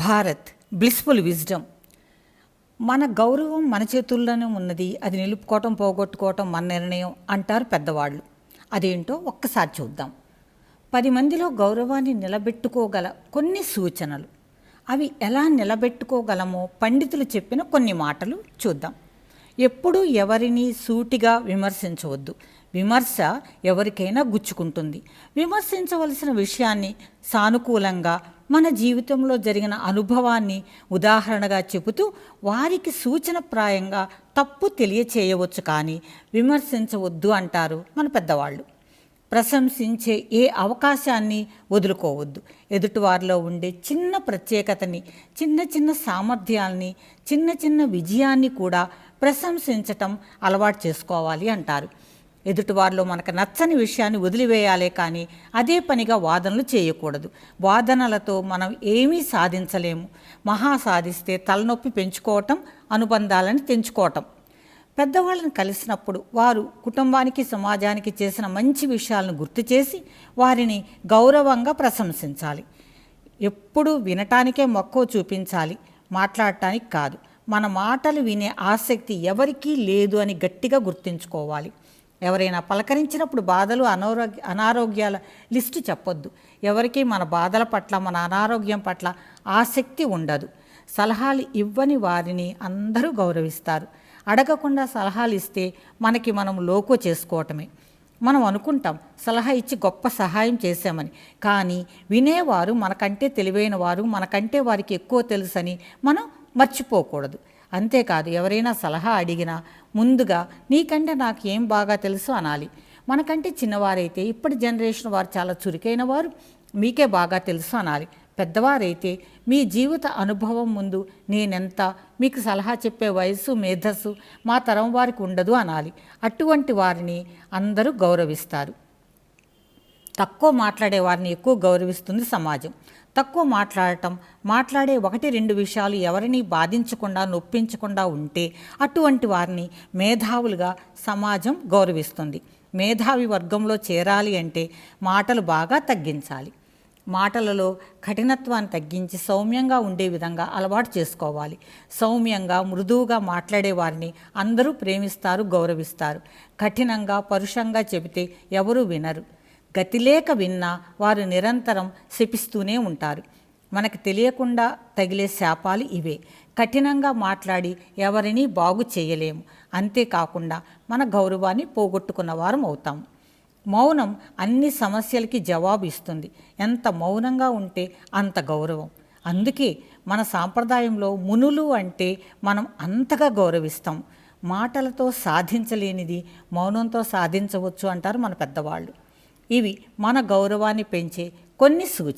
Bharat blissful wisdom మన గౌరవం మన చేతుల్లోనే ఉన్నది. అది నిలుపుకోవటం పోగొట్టుకోవటం మన నిర్ణయం అంటారు పెద్దవాళ్ళు. అదేంటో ఒక్కసారి చూద్దాం. పది మందిలో గౌరవాన్ని నిలబెట్టుకోగల కొన్ని సూచనలు. అవి ఎలా నిలబెట్టుకోగలమో పండితులు చెప్పిన కొన్ని మాటలు చూద్దాం. ఎప్పుడూ ఎవరిని సూటిగా విమర్శించవద్దు. విమర్శ ఎవరికైనా గుచ్చుకుంటుంది. విమర్శించవలసిన విషయాన్ని సానుకూలంగా మన జీవితంలో జరిగిన అనుభవాన్ని ఉదాహరణగా చెబుతూ వారికి సూచనప్రాయంగా తప్పు తెలియచేయవచ్చు కానీ విమర్శించవద్దు అంటారు మన పెద్దవాళ్ళు. ప్రశంసించే ఏ అవకాశాన్ని వదులుకోవద్దు. ఎదుటివారిలో ఉండే చిన్న ప్రత్యేకతని చిన్న చిన్న సామర్థ్యాల్ని చిన్న చిన్న విజయాన్ని కూడా ప్రశంసించటం అలవాటు చేసుకోవాలి అంటారు. ఎదుటివారిలో మనకు నచ్చని విషయాన్ని వదిలివేయాలే కానీ అదే పనిగా వాదనలు చేయకూడదు. వాదనలతో మనం ఏమీ సాధించలేము. మహా సాధిస్తే తలనొప్పి పెంచుకోవటం అనుబంధాలను తెంచుకోవటం. పెద్దవాళ్ళని కలిసినప్పుడు వారు కుటుంబానికి సమాజానికి చేసిన మంచి విషయాలను గుర్తు చేసి వారిని గౌరవంగా ప్రశంసించాలి. ఎప్పుడూ వినటానికే మక్కువ చూపించాలి. మాట్లాడటానికి కాదు. మన మాటలు వినే ఆసక్తి ఎవరికీ లేదు అని గట్టిగా గుర్తుంచుకోవాలి. ఎవరైనా పలకరించినప్పుడు బాధలు అనారోగ్య అనారోగ్యాల లిస్టు చెప్పొద్దు. ఎవరికి మన బాధల పట్ల మన అనారోగ్యం పట్ల ఆసక్తి ఉండదు. సలహాలు ఇవ్వని వారిని అందరూ గౌరవిస్తారు. అడగకుండా సలహాలు ఇస్తే మనకి మనం లోకో చేసుకోవటమే. మనం అనుకుంటాం సలహా ఇచ్చి గొప్ప సహాయం చేశామని. కానీ వినేవారు మనకంటే తెలివైన వారు మనకంటే వారికి ఎక్కువ తెలుసని మనం మర్చిపోకూడదు. అంతేకాదు ఎవరైనా సలహా అడిగినా ముందుగా నీకంటే నాకు ఏం బాగా తెలుసు అనాలి. మనకంటే చిన్నవారైతే ఇప్పటి జనరేషన్ వారు చాలా చురుకైన వారు మీకే బాగా తెలుసు అనాలి. పెద్దవారైతే మీ జీవిత అనుభవం ముందు నేనెంత మీకు సలహా చెప్పే వయస్సు మేధస్సు మా తరం వారికి ఉండదు అనాలి. అటువంటి వారిని అందరూ గౌరవిస్తారు. తక్కువ మాట్లాడే వారిని ఎక్కువ గౌరవిస్తుంది సమాజం. తక్కువ మాట్లాడటం మాట్లాడే ఒకటి రెండు విషయాలు ఎవరిని బాధించకుండా నొప్పించకుండా ఉంటే అటువంటి వారిని మేధావులుగా సమాజం గౌరవిస్తుంది. మేధావి వర్గంలో చేరాలి అంటే మాటలు బాగా తగ్గించాలి. మాటలలో కఠినత్వాన్ని తగ్గించి సౌమ్యంగా ఉండే విధంగా అలవాటు చేసుకోవాలి. సౌమ్యంగా మృదువుగా మాట్లాడే వారిని అందరూ ప్రేమిస్తారు గౌరవిస్తారు. కఠినంగా పరుషంగా చెబితే ఎవరూ వినరు. గతిలేక విన్నా వారు నిరంతరం శపిస్తూనే ఉంటారు. మనకు తెలియకుండా తగిలే శాపాలు ఇవే. కఠినంగా మాట్లాడి ఎవరిని బాగు చేయలేము. అంతేకాకుండా మన గౌరవాన్ని పోగొట్టుకున్న వారం అవుతాం. మౌనం అన్ని సమస్యలకి జవాబు ఇస్తుంది. ఎంత మౌనంగా ఉంటే అంత గౌరవం. అందుకే మన సాంప్రదాయంలో మునులు అంటే మనం అంతగా గౌరవిస్తాం. మాటలతో సాధించలేనిది మౌనంతో సాధించవచ్చు అంటారు మన పెద్దవాళ్ళు. ఇవి మన గౌరవాన్ని పెంచే కొన్ని సూచనలు.